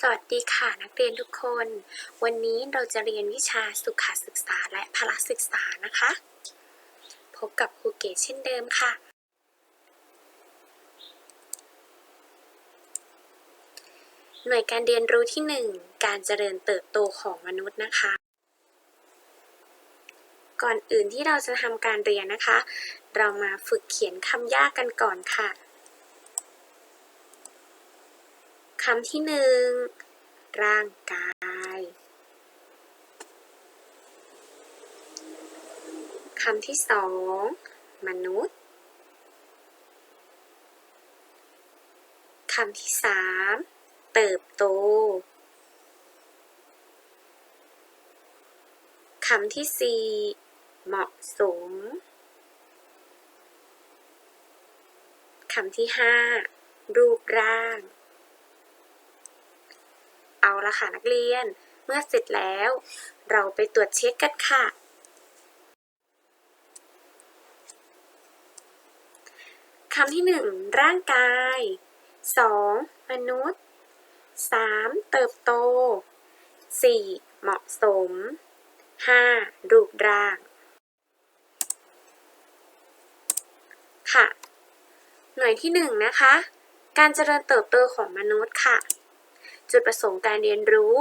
สวัสดีค่ะนักเรียนทุกคน วันนี้เราจะเรียนวิชาสุขศึกษาและพละศึกษานะคะ พบกับครูเกศเช่นเดิมค่ะ หน่วยการเรียนรู้ที่ 1 การเจริญเติบโตของมนุษย์นะคะ ก่อนอื่นที่เราจะทำการเรียนนะคะ เรามาฝึกเขียนคำยากกันก่อนค่ะ คำที่หนึ่งร่างกาย คำที่สองมนุษย์ คำที่สามเติบโต คำที่สี่เหมาะสม คำที่ห้ารูปร่าง เอาละค่ะนักเรียน เมื่อเสร็จแล้ว เราไปตรวจเช็คกันค่ะ คำที่หนึ่งร่างกาย 2. มนุษย์ 3. เติบโต 4. เหมาะสม 5. รูปร่าง ค่ะ หน่วยที่หนึ่งนะคะ การเจริญเติบโตของมนุษย์ค่ะ จุดประสงค์การเรียนรู้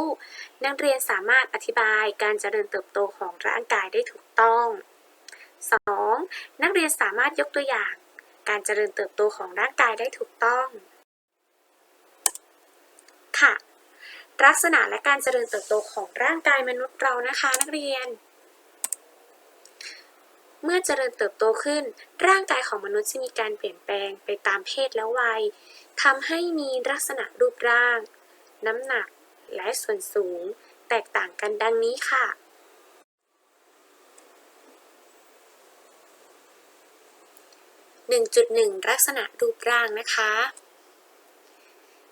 นักเรียนสามารถอธิบายการเจริญเติบโตของร่างกายได้ถูกต้อง 2. นักเรียนสามารถยกตัวอย่าง การเจริญเติบโตของร่างกายได้ถูกต้อง ค่ะ ลักษณะและการเจริญเติบโตของร่างกายมนุษย์เรานะคะ นักเรียน เมื่อเจริญเติบโตขึ้น ร่างกายของมนุษย์จะมีการเปลี่ยนแปลงไปตามเพศและวัยทำให้มีลักษณะรูปร่าง น้ำหนัก และส่วนสูง แตกต่างกันดังนี้ค่ะ 1.1 ลักษณะรูปร่างนะคะ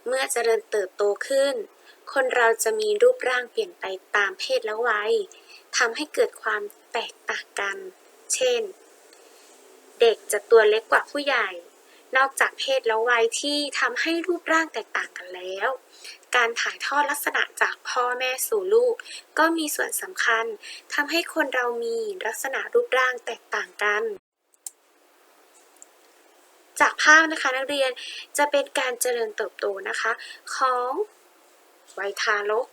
เมื่อเจริญเติบโตขึ้น คนเราจะมีรูปร่างเปลี่ยนไปตามเพศและวัยทำให้เกิดความแตกต่างกัน เช่น เด็กจะตัวเล็กกว่าผู้ใหญ่ นอกจากเพศและวัยที่ทำให้รูปร่างแตกต่างกันแล้ว การถ่ายทอดลักษณะจากพ่อแม่สู่ลูก ก็มีส่วนสำคัญทำให้คนเรามีลักษณะรูปร่างแตกต่างกัน จากภาพนะคะนักเรียนจะเป็นการเจริญเติบโตนะคะ ของวัยทารก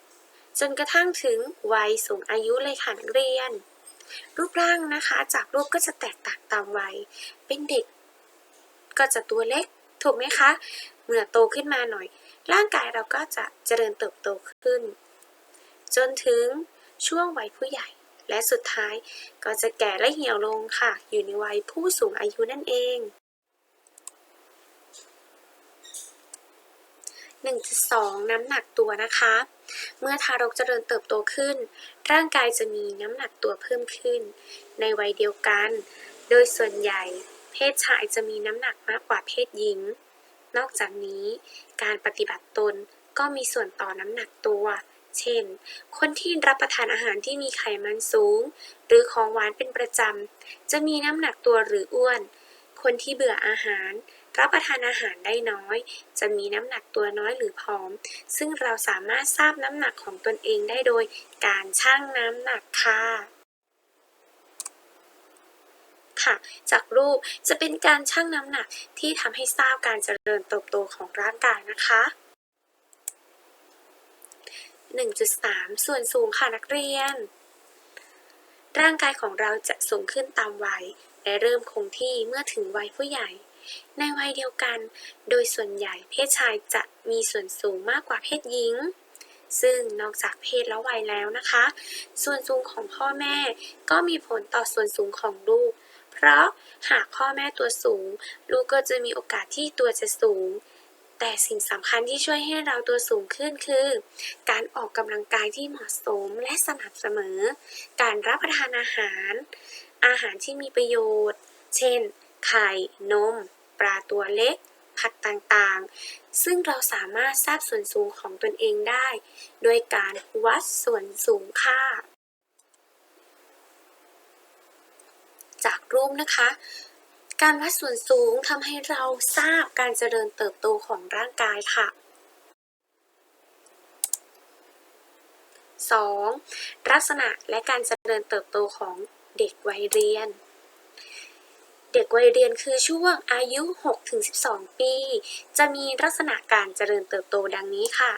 จนกระทั่งถึงวัยสูงอายุเลยค่ะนักเรียน รูปร่างนะคะ จากรูปก็จะแตกต่างตามวัย เป็นเด็ก ก็จะตัวเล็กถูกไหมคะ เมื่อโตขึ้นมาหน่อย ร่างกายเราก็จะเจริญเติบโตขึ้น จนถึงช่วงวัยผู้ใหญ่ และสุดท้ายก็จะแก่และเหี่ยวลงค่ะ อยู่ในวัยผู้สูงอายุนั่นเอง1.2น้ำหนักตัวนะคะ เมื่อทารกเจริญเติบโตขึ้น ร่างกายจะมีน้ำหนักตัวเพิ่มขึ้น ในวัยเดียวกัน โดยส่วนใหญ่ เพศชายจะมีน้ำหนักมากกว่าเพศหญิง นอกจากนี้การปฏิบัติตนก็มีส่วนต่อน้ำหนักตัว เช่น คนที่รับประทานอาหารที่มีไขมันสูง หรือของหวานเป็นประจำ จะมีน้ำหนักตัวหรืออ้วน คนที่เบื่ออาหาร รับประทานอาหารได้น้อย จะมีน้ำหนักตัวน้อยหรือผอม ซึ่งเราสามารถทราบน้ำหนักของตนเองได้โดยการชั่งน้ำหนักค่ะ ค่ะ จากรูปจะเป็นการชั่งน้ำหนักที่ทำให้ทราบการเจริญเติบโตของร่างกายนะคะ 1.3 ส่วนสูงค่ะนักเรียน ร่างกายของเราจะสูงขึ้นตามวัยและเริ่มคงที่เมื่อถึงวัยผู้ใหญ่ ในวัยเดียวกัน โดยส่วนใหญ่เพศชายจะมีส่วนสูงมากกว่าเพศหญิงซึ่งนอกจากเพศและวัยแล้วนะคะ ส่วนสูงของพ่อแม่ก็มีผลต่อส่วนสูงของลูก เพราะหากพ่อแม่ตัวสูง ลูกก็จะมีโอกาสที่ตัวจะสูง แต่สิ่งสำคัญที่ช่วยให้เราตัวสูงขึ้นคือ การออกกำลังกายที่เหมาะสมและสม่ำเสมอ การรับประทานอาหาร อาหารที่มีประโยชน์ เช่น ไข่ นม ปลาตัวเล็กผักต่างๆ ซึ่งเราสามารถทราบส่วนสูงของตนเองได้ โดยการวัดส่วนสูงค่า จากรูปนะคะ การวัดส่วนสูงทำให้เราทราบการเจริญเติบโตของร่างกายค่ะ 2. ลักษณะและการเจริญเติบโตของเด็กวัยเรียน เด็กวัยเรียนคือช่วงอายุ 6-12 ปี จะมีลักษณะการเจริญเติบโตดังนี้ค่ะ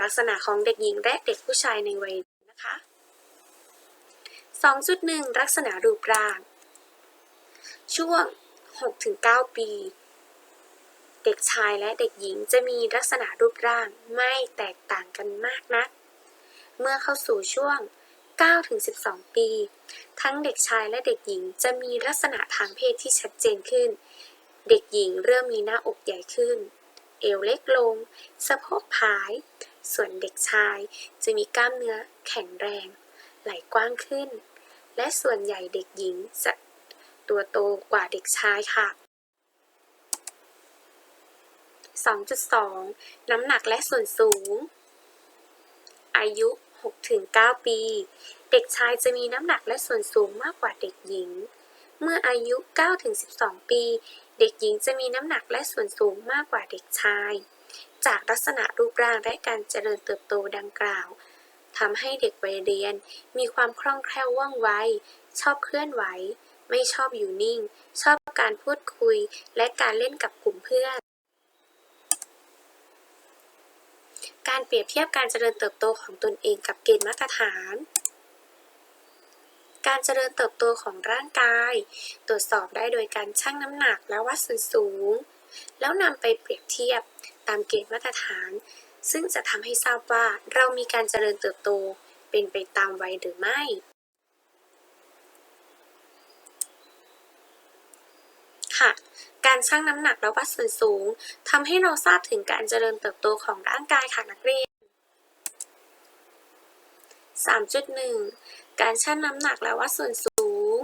ลักษณะของเด็กหญิงและเด็กผู้ชายในวัยนะคะ 2.1 ลักษณะรูปร่าง ช่วง 6-9 ปี เด็กชายและเด็กหญิงจะมีลักษณะรูปร่างไม่แตกต่างกันมากนัก เมื่อเข้าสู่ช่วง 9-12 ปี ทั้งเด็กชายและเด็กหญิงจะมีลักษณะทางเพศที่ชัดเจนขึ้น เด็กหญิงเริ่มมีหน้าอกใหญ่ขึ้น เอวเล็กลง สะโพกผาย ส่วนเด็กชายจะมีกล้ามเนื้อแข็งแรง ไหล่กว้างขึ้น และส่วนใหญ่เด็กหญิงจะตัวโตกว่าเด็กชายค่ะ 2.2 น้ำหนักและส่วนสูง อายุ 6-9 ปี เด็กชายจะมีน้ำหนักและส่วนสูงมากกว่าเด็กหญิง เมื่ออายุ 9-12 ปี เด็กหญิงจะมีน้ำหนักและส่วนสูงมากกว่าเด็กชาย จากลักษณะรูปร่างและการเจริญเติบโตดังกล่าว ทำให้เด็กวัยเรียน มีความคล่องแคล่วว่องไว ชอบเคลื่อนไหว ไม่ชอบอยู่นิ่ง ชอบการพูดคุย และการเล่นกับกลุ่มเพื่อน การเปรียบเทียบการเจริญเติบโตของตนเองกับเกณฑ์มาตรฐานการเจริญเติบโตของร่างกาย ตรวจสอบได้โดยการชั่งน้ำหนักและวัดส่วนสูง แล้วนำไปเปรียบเทียบตามเกณฑ์มาตรฐาน ซึ่งจะทำให้ทราบว่าเรามีการเจริญเติบโตเป็นไปตามวัยหรือไม่ ค่ะ การชั่งน้ำหนักและวัดส่วนสูงทำให้เราทราบถึงการเจริญเติบโตของร่างกายค่ะนักเรียน 3.1 การชั่งน้ำหนักและวัดส่วนสูง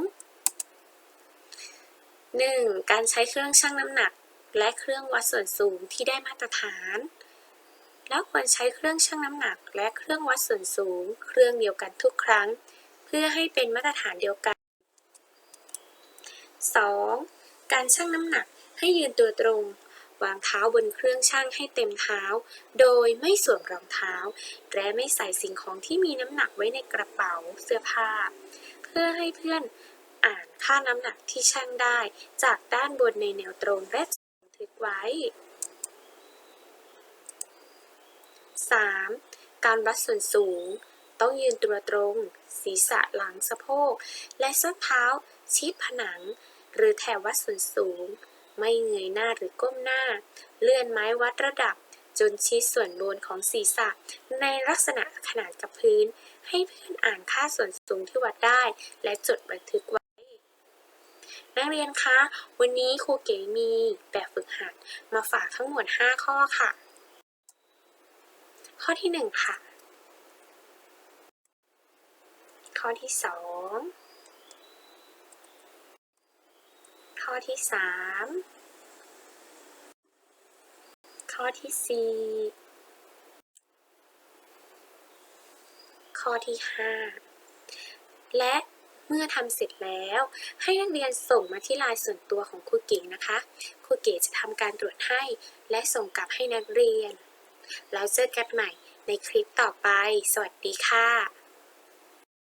1. การใช้เครื่องชั่งน้ำหนักและเครื่องวัดส่วนสูงที่ได้มาตรฐาน แล้วควรใช้เครื่องชั่งน้ำหนัก และเครื่องวัดส่วนสูง เครื่องเดียวกันทุกครั้ง เพื่อให้เป็นมาตรฐานเดียวกัน 2. การชั่งน้ำหนักให้ยืนตัวตรง วางเท้าบนเครื่องชั่งให้เต็มเท้า โดยไม่สวมรองเท้า และไม่ใส่สิ่งของที่มีน้ำหนักไว้ในกระเป๋าเสื้อผ้า เพื่อให้เพื่อนอ่านค่าน้ำหนักที่ชั่งได้ จากด้านบนในแนวตรงและจดบันทึกไว้ 3. การวัดส่วนสูง ต้องยืนตัวตรง ศีรษะหลังสะโพก และส้นเท้าชิดผนัง หรือแถววัดส่วนสูง ไม่เงยหน้าหรือก้มหน้า เลื่อนไม้วัดระดับ จนชิดส่วนบนของศีรษะ ในลักษณะขนานกับพื้น ให้เพื่อนอ่านค่าส่วนสูงที่วัดได้ และจดบันทึกไว้นักเรียนคะ วันนี้ครูเก๋มีแบบฝึกหัดมาฝากทั้งหมด 5 ข้อค่ะ ข้อที่ 1 ค่ะ ข้อที่ 2 ข้อที่ 3 ข้อที่ 4 ข้อที่ 5 และเมื่อทำเสร็จแล้ว ให้นักเรียนส่งมาที่ลน์ส่วนตัวของครูเก๋นะคะ ครูเก๋จะทำการตรวจให้ และส่งกลับให้นักเรียน แล้วเจอกันใหม่ในคลิปต่อไป สวัสดีค่ะ